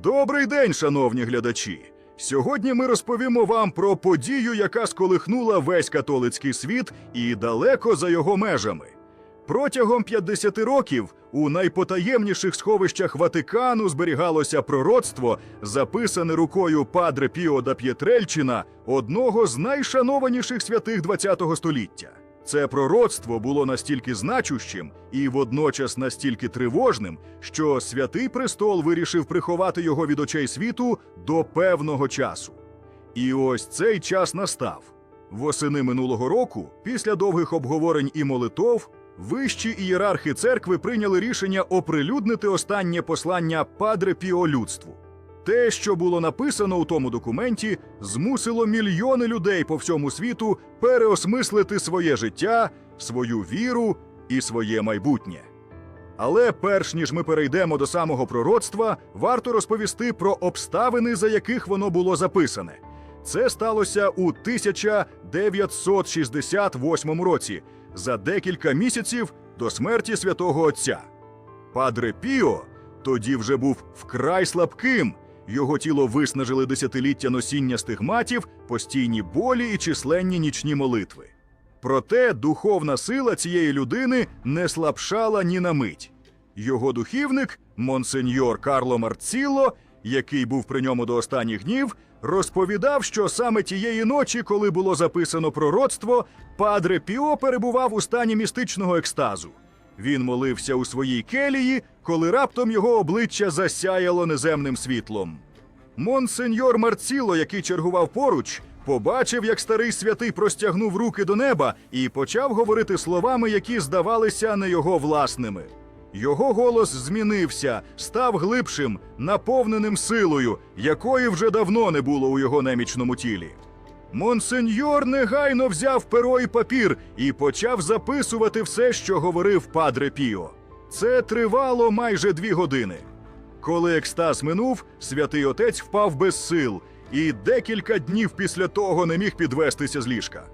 Добрий день, шановні глядачі! Сьогодні ми розповімо вам про подію, яка сколихнула весь католицький світ і далеко за його межами. Протягом 50 років у найпотаємніших сховищах Ватикану зберігалося пророцтво, записане рукою Падре Піо да П'єтрельчина, одного з найшанованіших святих ХХ століття. Це пророцтво було настільки значущим і водночас настільки тривожним, що святий престол вирішив приховати його від очей світу до певного часу. І ось цей час настав. Восени минулого року, після довгих обговорень і молитов, вищі ієрархи церкви прийняли рішення оприлюднити останнє послання Падре Піо людству. Те, що було написано у тому документі, змусило мільйони людей по всьому світу переосмислити своє життя, свою віру і своє майбутнє. Але перш ніж ми перейдемо до самого пророцтва, варто розповісти про обставини, за яких воно було записане. Це сталося у 1968 році, за декілька місяців до смерті святого Отця. Падре Піо тоді вже був вкрай слабким. Його тіло виснажили десятиліття носіння стигматів, постійні болі і численні нічні молитви. Проте духовна сила цієї людини не слабшала ні на мить. Його духівник, монсеньор Карло Марцілло, який був при ньому до останніх днів, розповідав, що саме тієї ночі, коли було записано пророцтво, Падре Піо перебував у стані містичного екстазу. Він молився у своїй келії, коли раптом його обличчя засяяло неземним світлом. Монсеньор Марціло, який чергував поруч, побачив, як старий святий простягнув руки до неба і почав говорити словами, які здавалися не його власними. Його голос змінився, став глибшим, наповненим силою, якої вже давно не було у його немічному тілі. Монсеньор негайно взяв перо і папір і почав записувати все, що говорив Падре Піо. Це тривало майже дві години. Коли екстаз минув, святий отець впав без сил і декілька днів після того не міг підвестися з ліжка.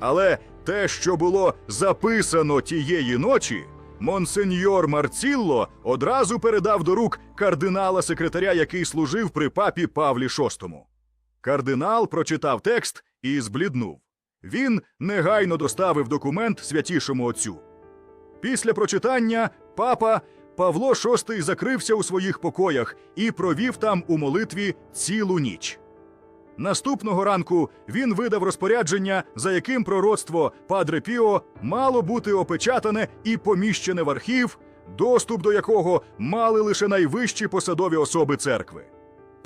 Але те, що було записано тієї ночі, монсеньор Марцілло одразу передав до рук кардинала секретаря, який служив при папі Павлі VI. Кардинал прочитав текст і збліднув. Він негайно доставив документ святішому отцю. Після прочитання папа Павло VI закрився у своїх покоях і провів там у молитві цілу ніч. Наступного ранку він видав розпорядження, за яким пророцтво Падре Піо мало бути опечатане і поміщене в архів, доступ до якого мали лише найвищі посадові особи церкви.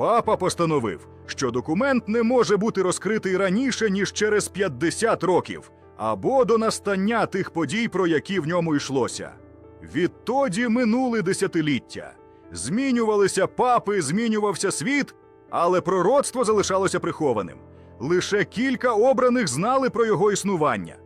Папа постановив, що документ не може бути розкритий раніше, ніж через 50 років, або до настання тих подій, про які в ньому йшлося. Відтоді минули десятиліття. Змінювалися папи, змінювався світ, але пророцтво залишалося прихованим. Лише кілька обраних знали про його існування.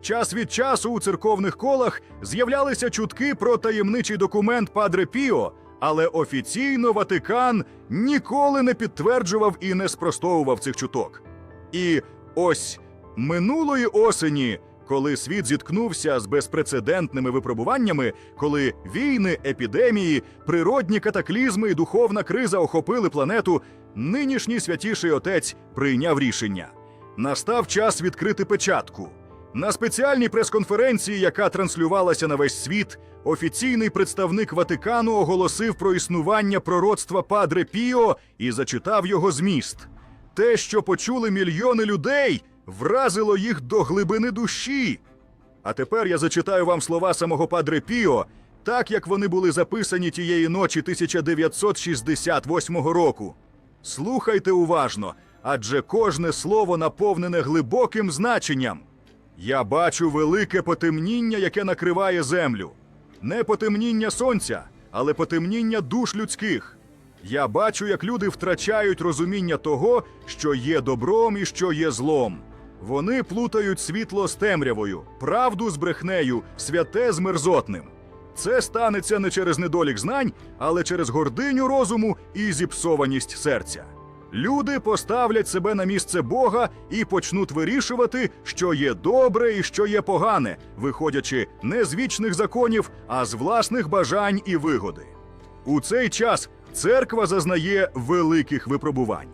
Час від часу у церковних колах з'являлися чутки про таємничий документ Падре Піо, але офіційно Ватикан ніколи не підтверджував і не спростовував цих чуток. І ось минулої осені, коли світ зіткнувся з безпрецедентними випробуваннями, коли війни, епідемії, природні катаклізми і духовна криза охопили планету, нинішній святіший отець прийняв рішення. Настав час відкрити печатку. На спеціальній прес-конференції, яка транслювалася на весь світ, офіційний представник Ватикану оголосив про існування пророцтва Падре Піо і зачитав його зміст. Те, що почули мільйони людей, вразило їх до глибини душі. А тепер я зачитаю вам слова самого Падре Піо, так як вони були записані тієї ночі 1968 року. Слухайте уважно, адже кожне слово наповнене глибоким значенням. Я бачу велике потемніння, яке накриває землю. Не потемніння сонця, але потемніння душ людських. Я бачу, як люди втрачають розуміння того, що є добром і що є злом. Вони плутають світло з темрявою, правду з брехнею, святе з мерзотним. Це станеться не через недолік знань, але через гординю розуму і зіпсованість серця. Люди поставлять себе на місце Бога і почнуть вирішувати, що є добре і що є погане, виходячи не з вічних законів, а з власних бажань і вигоди. У цей час Церква зазнає великих випробувань.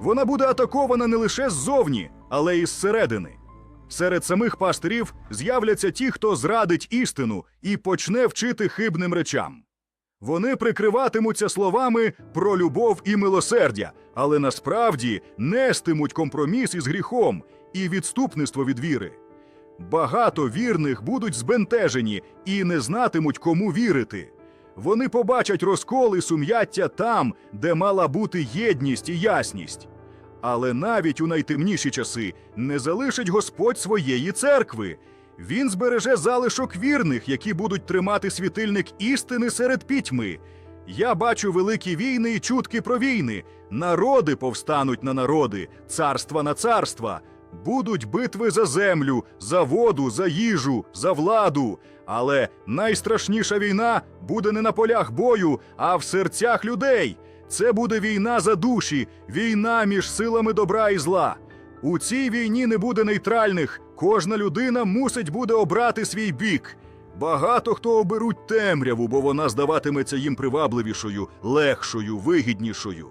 Вона буде атакована не лише ззовні, але й зсередини. Серед самих пастирів з'являться ті, хто зрадить істину і почне вчити хибним речам. Вони прикриватимуться словами про любов і милосердя, але насправді нестимуть компроміс із гріхом і відступництво від віри. Багато вірних будуть збентежені і не знатимуть, кому вірити. Вони побачать розкол і сум'яття там, де мала бути єдність і ясність. Але навіть у найтемніші часи не залишить Господь своєї церкви. Він збереже залишок вірних, які будуть тримати світильник істини серед пітьми. Я бачу великі війни і чутки про війни. Народи повстануть на народи, царства на царства. Будуть битви за землю, за воду, за їжу, за владу. Але найстрашніша війна буде не на полях бою, а в серцях людей. Це буде війна за душі, війна між силами добра і зла. У цій війні не буде нейтральних. Кожна людина мусить буде обрати свій бік. Багато хто оберуть темряву, бо вона здаватиметься їм привабливішою, легшою, вигіднішою.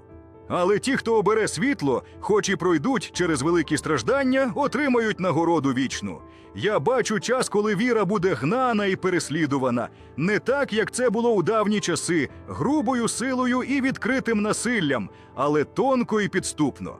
Але ті, хто обере світло, хоч і пройдуть через великі страждання, отримають нагороду вічну. Я бачу час, коли віра буде гнана і переслідувана, не так, як це було у давні часи, грубою силою і відкритим насиллям, але тонко і підступно.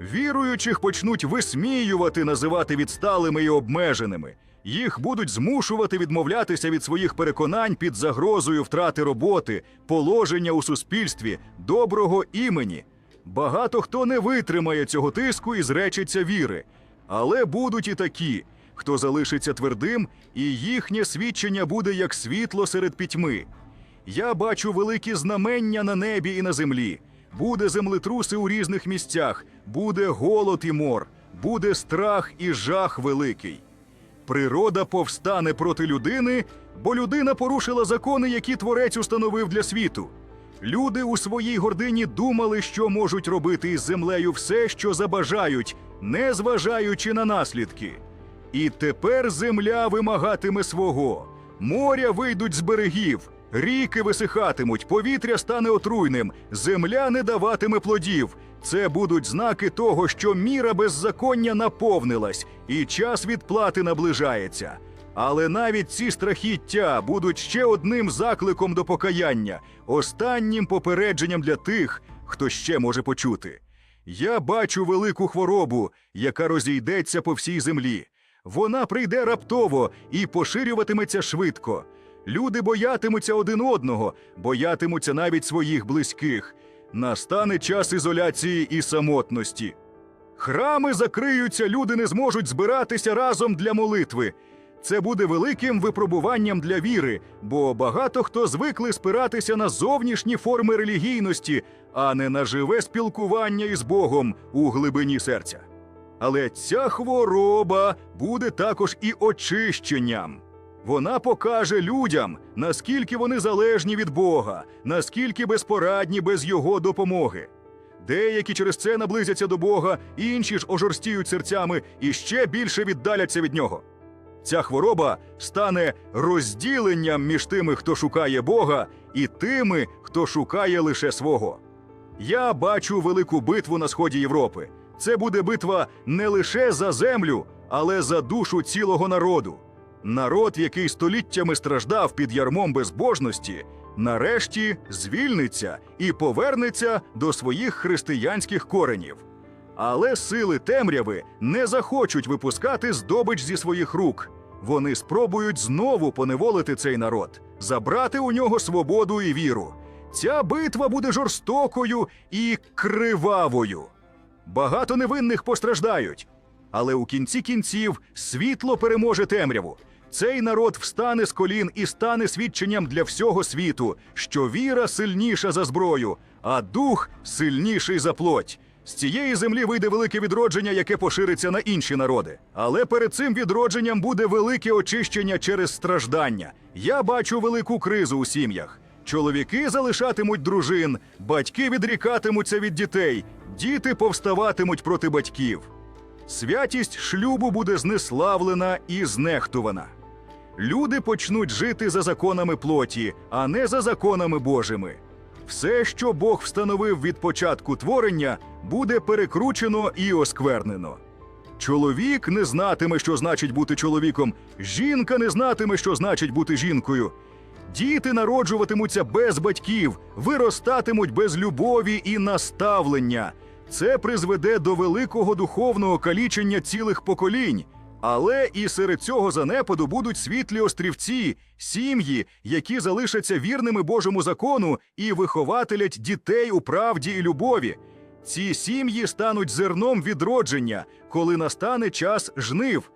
Віруючих почнуть висміювати, називати відсталими і обмеженими. Їх будуть змушувати відмовлятися від своїх переконань під загрозою втрати роботи, положення у суспільстві, доброго імені. Багато хто не витримає цього тиску і зречеться віри. Але будуть і такі, хто залишиться твердим, і їхнє свідчення буде як світло серед пітьми. Я бачу великі знамення на небі і на землі. Буде землетруси у різних місцях, буде голод і мор, буде страх і жах великий. Природа повстане проти людини, бо людина порушила закони, які творець установив для світу. Люди у своїй гордині думали, що можуть робити із землею все, що забажають, не зважаючи на наслідки. І тепер земля вимагатиме свого. Моря вийдуть з берегів, ріки висихатимуть, повітря стане отруйним, земля не даватиме плодів. Це будуть знаки того, що міра беззаконня наповнилась, і час відплати наближається. Але навіть ці страхіття будуть ще одним закликом до покаяння, останнім попередженням для тих, хто ще може почути. Я бачу велику хворобу, яка розійдеться по всій землі. Вона прийде раптово і поширюватиметься швидко. Люди боятимуться один одного, боятимуться навіть своїх близьких. Настане час ізоляції і самотності. Храми закриються, люди не зможуть збиратися разом для молитви. Це буде великим випробуванням для віри, бо багато хто звикли спиратися на зовнішні форми релігійності, а не на живе спілкування із Богом у глибині серця. Але ця хвороба буде також і очищенням. Вона покаже людям, наскільки вони залежні від Бога, наскільки безпорадні без Його допомоги. Деякі через це наблизяться до Бога, інші ж ожорстіють серцями і ще більше віддаляться від нього. Ця хвороба стане розділенням між тими, хто шукає Бога, і тими, хто шукає лише свого. Я бачу велику битву на сході Європи. Це буде битва не лише за землю, але за душу цілого народу. Народ, який століттями страждав під ярмом безбожності, нарешті звільниться і повернеться до своїх християнських коренів. Але сили темряви не захочуть випускати здобич зі своїх рук. Вони спробують знову поневолити цей народ, забрати у нього свободу і віру. Ця битва буде жорстокою і кривавою. Багато невинних постраждають. Але у кінці кінців світло переможе темряву. Цей народ встане з колін і стане свідченням для всього світу, що віра сильніша за зброю, а дух сильніший за плоть. З цієї землі вийде велике відродження, яке пошириться на інші народи. Але перед цим відродженням буде велике очищення через страждання. Я бачу велику кризу у сім'ях. Чоловіки залишатимуть дружин, батьки відрікатимуться від дітей, діти повставатимуть проти батьків. Святість шлюбу буде знеславлена і знехтувана. Люди почнуть жити за законами плоті, а не за законами Божими. все, що Бог встановив від початку творення, буде перекручено і осквернено. Чоловік не знатиме, що значить бути чоловіком, жінка не знатиме, що значить бути жінкою. Діти народжуватимуться без батьків, виростатимуть без любові і наставлення. Це призведе до великого духовного калічення цілих поколінь. Але і серед цього занепаду будуть світлі острівці, сім'ї, які залишаться вірними Божому закону і вихователять дітей у правді і любові. Ці сім'ї стануть зерном відродження, коли настане час жнив.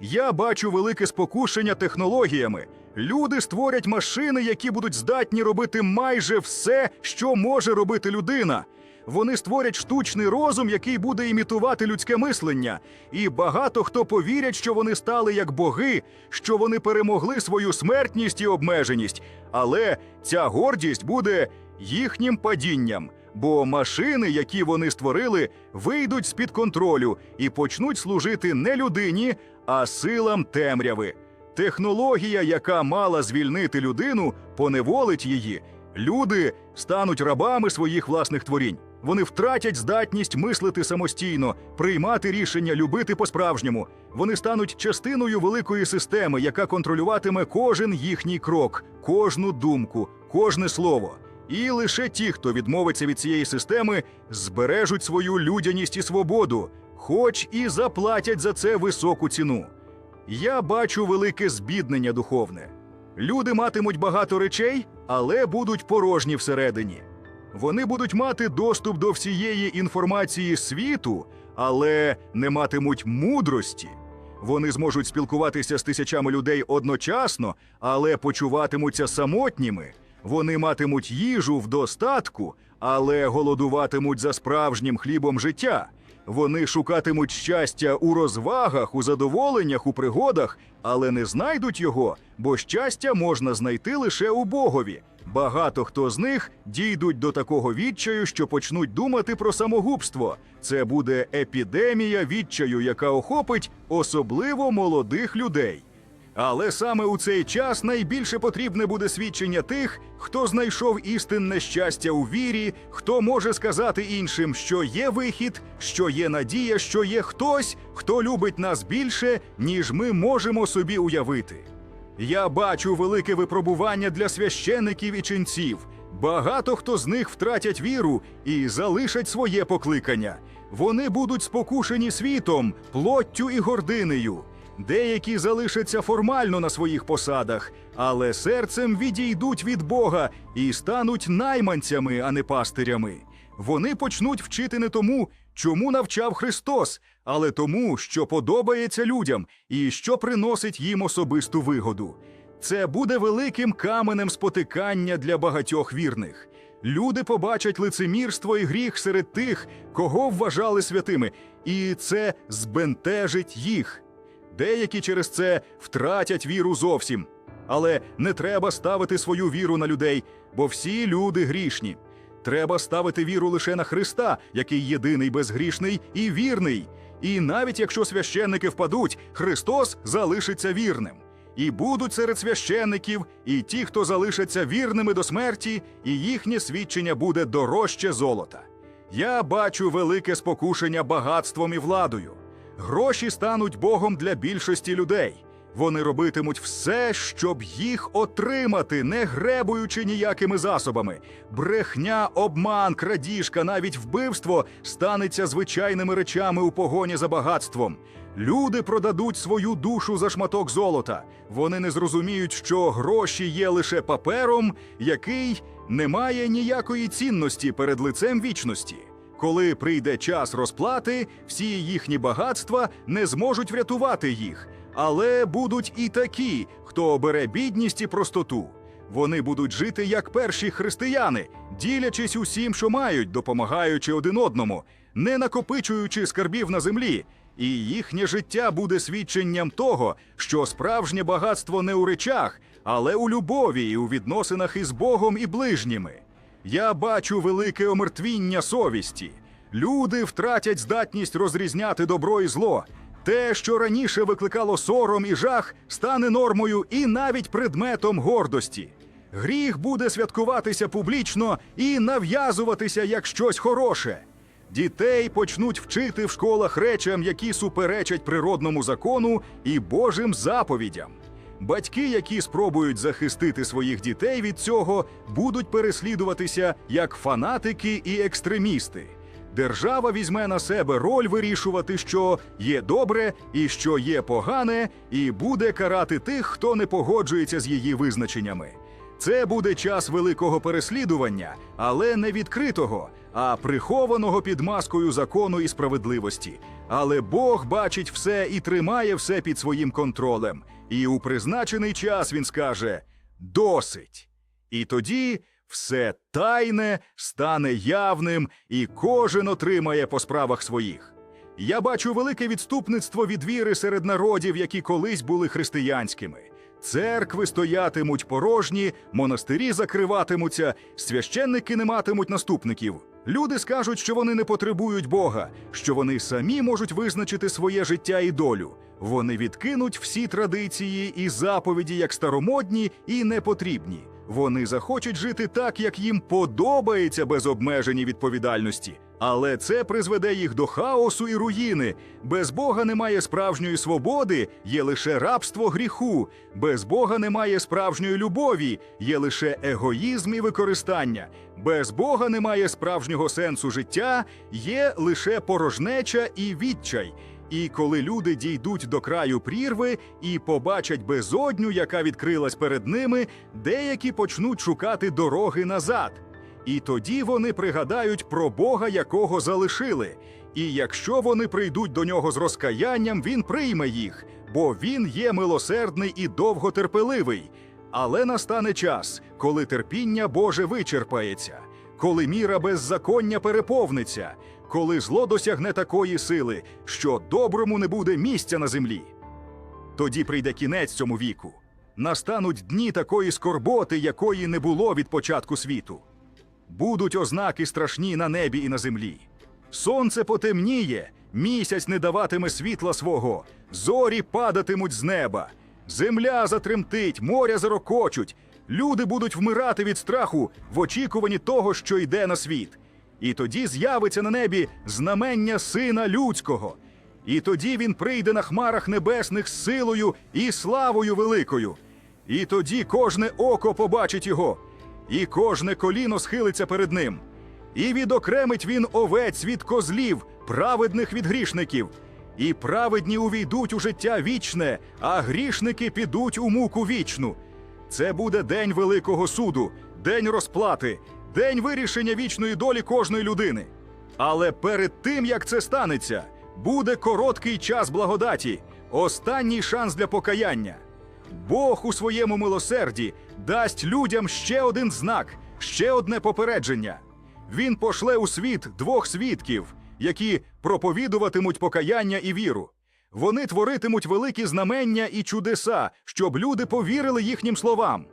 Я бачу велике спокушення технологіями. Люди створять машини, які будуть здатні робити майже все, що може робити людина. Вони створять штучний розум, який буде імітувати людське мислення. І багато хто повірять, що вони стали як боги, що вони перемогли свою смертність і обмеженість. Але ця гордість буде їхнім падінням. Бо машини, які вони створили, вийдуть з-під контролю і почнуть служити не людині, а силам темряви. Технологія, яка мала звільнити людину, поневолить її. Люди стануть рабами своїх власних творінь. Вони втратять здатність мислити самостійно, приймати рішення, любити по-справжньому. Вони стануть частиною великої системи, яка контролюватиме кожен їхній крок, кожну думку, кожне слово. І лише ті, хто відмовиться від цієї системи, збережуть свою людяність і свободу, хоч і заплатять за це високу ціну. Я бачу велике збіднення духовне. Люди матимуть багато речей, але будуть порожні всередині. Вони будуть мати доступ до всієї інформації світу, але не матимуть мудрості. Вони зможуть спілкуватися з тисячами людей одночасно, але почуватимуться самотніми. Вони матимуть їжу в достатку, але голодуватимуть за справжнім хлібом життя. Вони шукатимуть щастя у розвагах, у задоволеннях, у пригодах, але не знайдуть його, бо щастя можна знайти лише у Богові. Багато хто з них дійдуть до такого відчаю, що почнуть думати про самогубство. Це буде епідемія відчаю, яка охопить особливо молодих людей. Але саме у цей час найбільше потрібне буде свідчення тих, хто знайшов істинне щастя у вірі, хто може сказати іншим, що є вихід, що є надія, що є хтось, хто любить нас більше, ніж ми можемо собі уявити. Я бачу велике випробування для священиків і ченців. Багато хто з них втратять віру і залишать своє покликання. Вони будуть спокушені світом, плоттю і гординею. Деякі залишаться формально на своїх посадах, але серцем відійдуть від Бога і стануть найманцями, а не пастирями. Вони почнуть вчити не тому, чому навчав Христос, але тому, що подобається людям і що приносить їм особисту вигоду. Це буде великим каменем спотикання для багатьох вірних. Люди побачать лицемірство і гріх серед тих, кого вважали святими, і це збентежить їх. Деякі через це втратять віру зовсім. Але не треба ставити свою віру на людей, бо всі люди грішні. Треба ставити віру лише на Христа, який єдиний безгрішний і вірний. І навіть якщо священники впадуть, Христос залишиться вірним. І будуть серед священників і ті, хто залишаться вірними до смерті, і їхнє свідчення буде дорожче золота. Я бачу велике спокушення багатством і владою. Гроші стануть Богом для більшості людей. Вони робитимуть все, щоб їх отримати, не гребуючи ніякими засобами. Брехня, обман, крадіжка, навіть вбивство станеться звичайними речами у погоні за багатством. Люди продадуть свою душу за шматок золота. Вони не зрозуміють, що гроші є лише папером, який не має ніякої цінності перед лицем вічності. Коли прийде час розплати, всі їхні багатства не зможуть врятувати їх, але будуть і такі, хто обере бідність і простоту. Вони будуть жити як перші християни, ділячись усім, що мають, допомагаючи один одному, не накопичуючи скарбів на землі. І їхнє життя буде свідченням того, що справжнє багатство не у речах, але у любові і у відносинах із Богом і ближніми. Я бачу велике омертвіння совісті. Люди втратять здатність розрізняти добро і зло. Те, що раніше викликало сором і жах, стане нормою і навіть предметом гордості. Гріх буде святкуватися публічно і нав'язуватися як щось хороше. Дітей почнуть вчити в школах речам, які суперечать природному закону і Божим заповідям. Батьки, які спробують захистити своїх дітей від цього, будуть переслідуватися як фанатики і екстремісти. Держава візьме на себе роль вирішувати, що є добре і що є погане, і буде карати тих, хто не погоджується з її визначеннями. Це буде час великого переслідування, але не відкритого, а прихованого під маскою закону і справедливості. Але Бог бачить все і тримає все під своїм контролем. І у призначений час він скаже досить. І тоді все тайне стане явним, і кожен отримає по справах своїх. Я бачу велике відступництво від віри серед народів, які колись були християнськими. Церкви стоятимуть порожні, монастирі закриватимуться, священники не матимуть наступників. Люди скажуть, що вони не потребують Бога, що вони самі можуть визначити своє життя і долю. Вони відкинуть всі традиції і заповіді як старомодні і непотрібні. Вони захочуть жити так, як їм подобається без обмежень і відповідальності. Але це призведе їх до хаосу і руїни. Без Бога немає справжньої свободи, є лише рабство гріху. Без Бога немає справжньої любові, є лише егоїзм і використання. Без Бога немає справжнього сенсу життя, є лише порожнеча і відчай. І коли люди дійдуть до краю прірви і побачать безодню, яка відкрилась перед ними, деякі почнуть шукати дороги назад. І тоді вони пригадають про Бога, якого залишили. І якщо вони прийдуть до нього з розкаянням, він прийме їх, бо він є милосердний і довготерпеливий. Але настане час, коли терпіння Боже вичерпається, коли міра беззаконня переповниться, коли зло досягне такої сили, що доброму не буде місця на землі. Тоді прийде кінець цьому віку. Настануть дні такої скорботи, якої не було від початку світу. Будуть ознаки страшні на небі і на землі. Сонце потемніє, місяць не даватиме світла свого, зорі падатимуть з неба, земля затремтить, моря зарокочуть, люди будуть вмирати від страху в очікуванні того, що йде на світ. І тоді з'явиться на небі знамення Сина Людського. І тоді він прийде на хмарах небесних з силою і славою великою. І тоді кожне око побачить його, і кожне коліно схилиться перед ним. І відокремить він овець від козлів, праведних від грішників. І праведні увійдуть у життя вічне, а грішники підуть у муку вічну. Це буде день великого суду, день розплати, день вирішення вічної долі кожної людини. Але перед тим як це станеться, буде короткий час благодаті, останній шанс для покаяння. Бог у своєму милосерді дасть людям ще один знак, ще одне попередження. Він пошле у світ двох свідків, які проповідуватимуть покаяння і віру. Вони творитимуть великі знамення і чудеса, щоб люди повірили їхнім словам.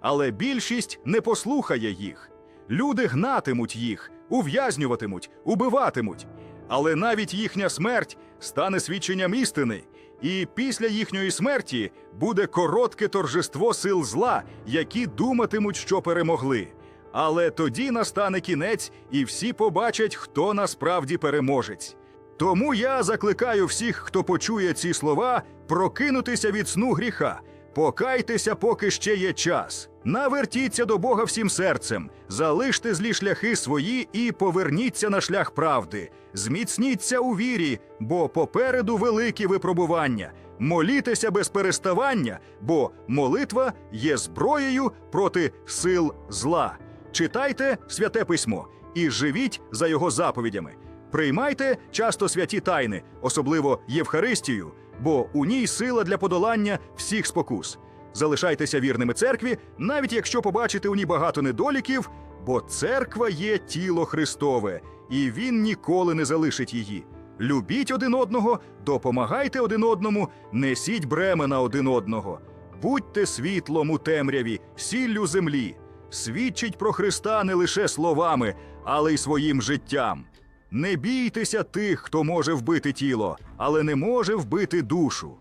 Але більшість не послухає їх. Люди гнатимуть їх, ув'язнюватимуть, убиватимуть. Але навіть їхня смерть стане свідченням істини, і після їхньої смерті буде коротке торжество сил зла, які думатимуть, що перемогли. Але тоді настане кінець, і всі побачать, хто насправді переможець. Тому я закликаю всіх, хто почує ці слова, прокинутися від сну гріха. Покайтеся, поки ще є час. Навертіться до Бога всім серцем, залиште злі шляхи свої і поверніться на шлях правди. Зміцніться у вірі, бо попереду великі випробування. Молітеся без переставання, бо молитва є зброєю проти сил зла. Читайте святе письмо і живіть за його заповідями. Приймайте часто святі тайни, особливо Євхаристію, бо у ній сила для подолання всіх спокус. Залишайтеся вірними церкві, навіть якщо побачите у ній багато недоліків, бо церква є тіло Христове, і він ніколи не залишить її. Любіть один одного, допомагайте один одному, несіть бремена один одного. Будьте світлом у темряві, сіллю землі. Свідчить про Христа не лише словами, але й своїм життям. Не бійтеся тих, хто може вбити тіло, але не може вбити душу.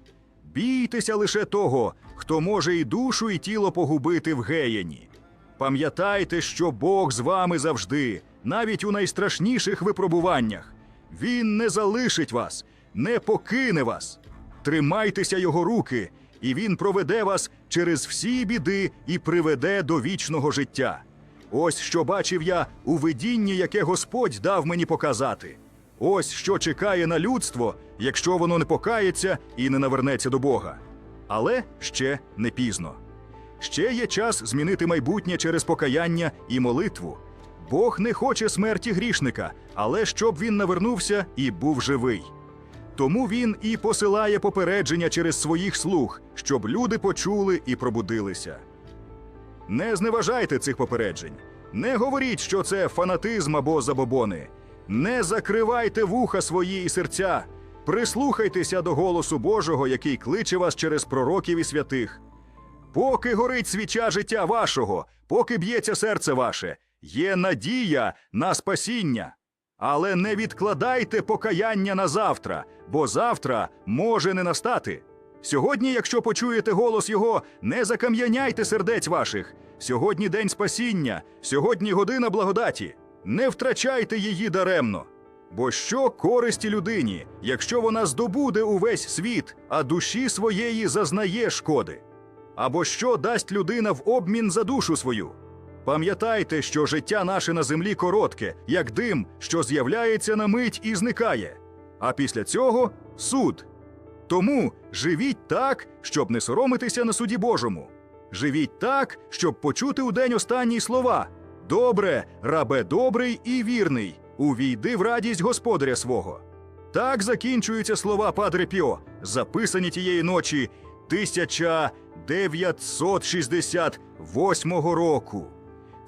Бійтеся лише того, хто може і душу, і тіло погубити в геєні. Пам'ятайте, що Бог з вами завжди, навіть у найстрашніших випробуваннях. Він не залишить вас, не покине вас. Тримайтеся його руки, і він проведе вас через всі біди і приведе до вічного життя. Ось що бачив я у видінні, яке Господь дав мені показати. Ось що чекає на людство, якщо воно не покається і не навернеться до Бога. Але ще не пізно. Ще є час змінити майбутнє через покаяння і молитву. Бог не хоче смерті грішника, але щоб він навернувся і був живий. Тому він і посилає попередження через своїх слуг, щоб люди почули і пробудилися. Не зневажайте цих попереджень. Не говоріть, що це фанатизм або забобони. Не закривайте вуха свої і серця. Прислухайтеся до голосу Божого, який кличе вас через пророків і святих. Поки горить свіча життя вашого, поки б'ється серце ваше, є надія на спасіння. Але не відкладайте покаяння на завтра, бо завтра може не настати. Сьогодні, якщо почуєте голос Його, не закам'яняйте сердець ваших. Сьогодні день спасіння, сьогодні година благодаті. Не втрачайте її даремно. Бо що користі людині, якщо вона здобуде увесь світ, а душі своєї зазнає шкоди? Або що дасть людина в обмін за душу свою? Пам'ятайте, що життя наше на землі коротке, як дим, що з'являється на мить і зникає. А після цього суд. Тому живіть так, щоб не соромитися на суді Божому. Живіть так, щоб почути у день останні слова: Добре, рабе добрий і вірний, увійди в радість господаря свого. Так закінчуються слова Падре Піо, записані тієї ночі 1968 року.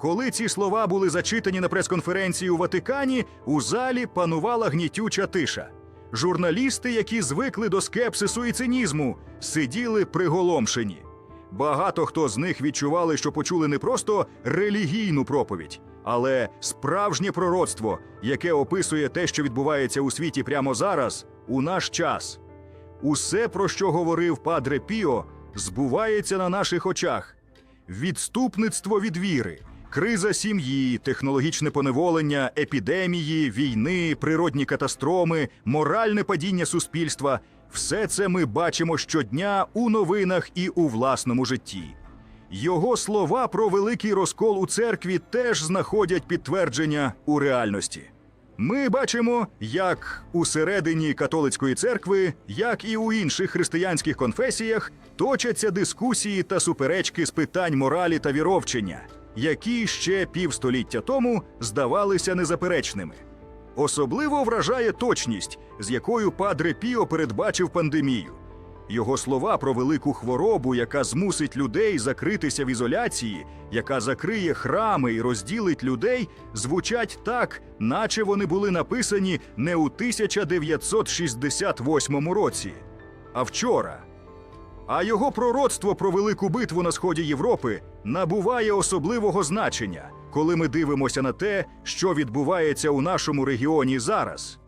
Коли ці слова були зачитані на прес-конференції у Ватикані, у залі панувала гнітюча тиша. Журналісти, які звикли до скепсису і цинізму, сиділи приголомшені. Багато хто з них відчували, що почули не просто релігійну проповідь, але справжнє пророцтво, яке описує те, що відбувається у світі прямо зараз, у наш час. Усе, про що говорив Падре Піо, збувається на наших очах: відступництво від віри, криза сім'ї, технологічне поневолення, епідемії, війни, природні катастроми, моральне падіння суспільства все це ми бачимо щодня у новинах і у власному житті. Його слова про великий розкол у церкві теж знаходять підтвердження у реальності. Ми бачимо, як усередині католицької церкви, як і у інших християнських конфесіях, точаться дискусії та суперечки з питань моралі та віровчення, які ще півстоліття тому здавалися незаперечними. Особливо вражає точність, з якою Падре Піо передбачив пандемію. Його слова про велику хворобу, яка змусить людей закритися в ізоляції, яка закриє храми і розділить людей, звучать так, наче вони були написані не у 1968 році, а вчора. А його пророцтво про велику битву на сході Європи набуває особливого значення, коли ми дивимося на те, що відбувається у нашому регіоні зараз.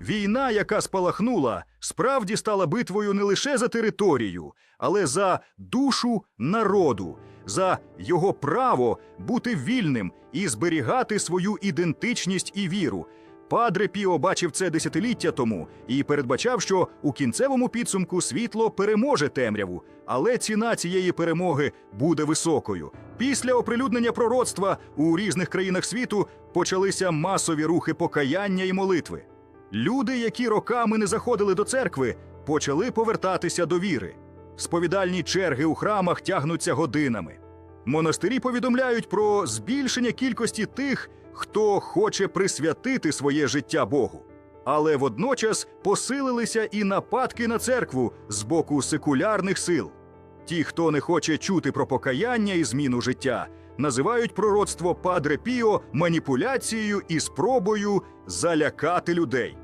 Війна, яка спалахнула, справді стала битвою не лише за територію, але за душу народу, за його право бути вільним і зберігати свою ідентичність і віру. Падре Піо бачив це десятиліття тому і передбачав, що у кінцевому підсумку світло переможе темряву, але ціна цієї перемоги буде високою. Після оприлюднення пророцтва у різних країнах світу почалися масові рухи покаяння і молитви. Люди, які роками не заходили до церкви, почали повертатися до віри. Сповідальні черги у храмах тягнуться годинами. Монастирі повідомляють про збільшення кількості тих, хто хоче присвятити своє життя Богу. Але водночас посилилися і нападки на церкву з боку секулярних сил. Ті, хто не хоче чути про покаяння і зміну життя, називають пророцтво Падре Піо маніпуляцією і спробою залякати людей.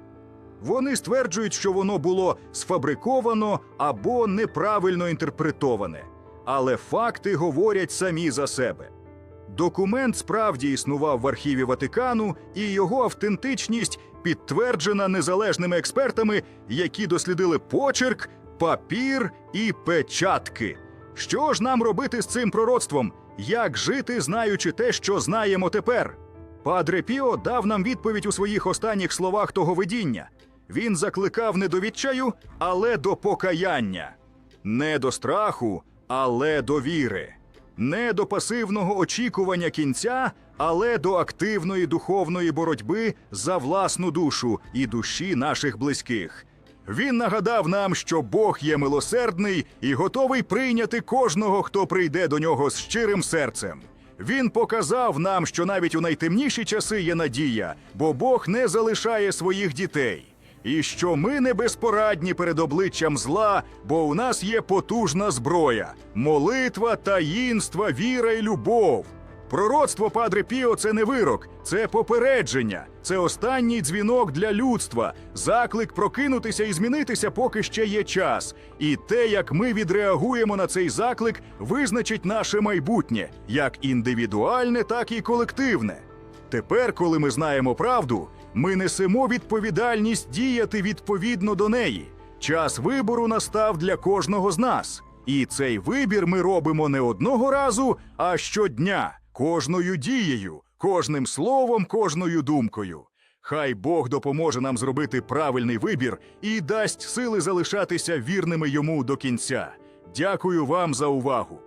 Вони стверджують, що воно було сфабриковано або неправильно інтерпретоване. Але факти говорять самі за себе. Документ справді існував в архіві Ватикану, і його автентичність підтверджена незалежними експертами, які дослідили почерк, папір і печатки. Що ж нам робити з цим пророцтвом? як жити, знаючи те, що знаємо тепер. Падре Піо дав нам відповідь у своїх останніх словах того видіння. Він закликав не до відчаю, але до покаяння, не до страху, але до віри, не до пасивного очікування кінця, але до активної духовної боротьби за власну душу і душі наших близьких. Він нагадав нам, що Бог є милосердний і готовий прийняти кожного, хто прийде до нього з щирим серцем. Він показав нам, що навіть у найтемніші часи є надія, бо Бог не залишає своїх дітей, і що ми не безпорадні перед обличчям зла, бо у нас є потужна зброя молитва, таїнства, віра і любов. Пророцтво Падре Піо це не вирок, це попередження, це останній дзвінок для людства, заклик прокинутися і змінитися, поки ще є час. І те, як ми відреагуємо на цей заклик, визначить наше майбутнє, як індивідуальне, так і колективне. Тепер, коли ми знаємо правду, ми несемо відповідальність діяти відповідно до неї. Час вибору настав для кожного з нас. І цей вибір ми робимо не одного разу, а щодня, кожною дією, кожним словом, кожною думкою. Хай Бог допоможе нам зробити правильний вибір і дасть сили залишатися вірними йому до кінця. Дякую вам за увагу.